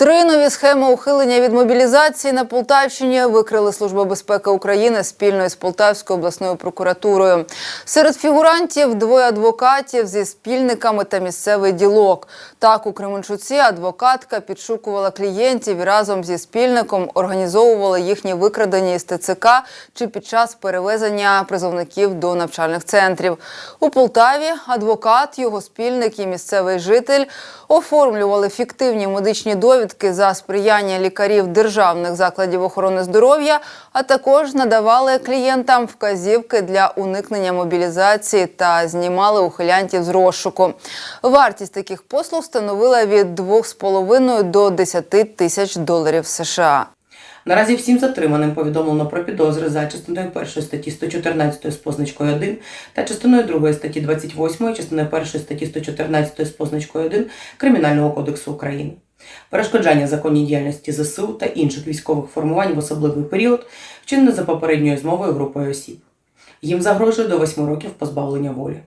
Три нові схеми ухилення від мобілізації на Полтавщині викрили Служба безпеки України спільно із Полтавською обласною прокуратурою. Серед фігурантів двоє адвокатів зі спільниками та місцевий ділок. Так у Кременчуці адвокатка підшукувала клієнтів і разом зі спільником організовувала їхні викрадення із ТЦК чи під час перевезення призовників до навчальних центрів. У Полтаві адвокат, його спільник і місцевий житель оформлювали фіктивні медичні довідки за сприяння лікарів державних закладів охорони здоров'я, а також надавали клієнтам вказівки для уникнення мобілізації та знімали ухилянтів з розшуку. Вартість таких послуг становила від 2,5 до 10 тисяч доларів США. Наразі всім затриманим повідомлено про підозри за частиною 1 статті 114 з позначкою 1 та частиною 2 статті 28, частиною 1 статті 114 з позначкою 1 Кримінального кодексу України. Перешкоджання законній діяльності ЗСУ та інших військових формувань в особливий період вчинено за попередньою змовою групою осіб. Їм загрожує до 8 років позбавлення волі.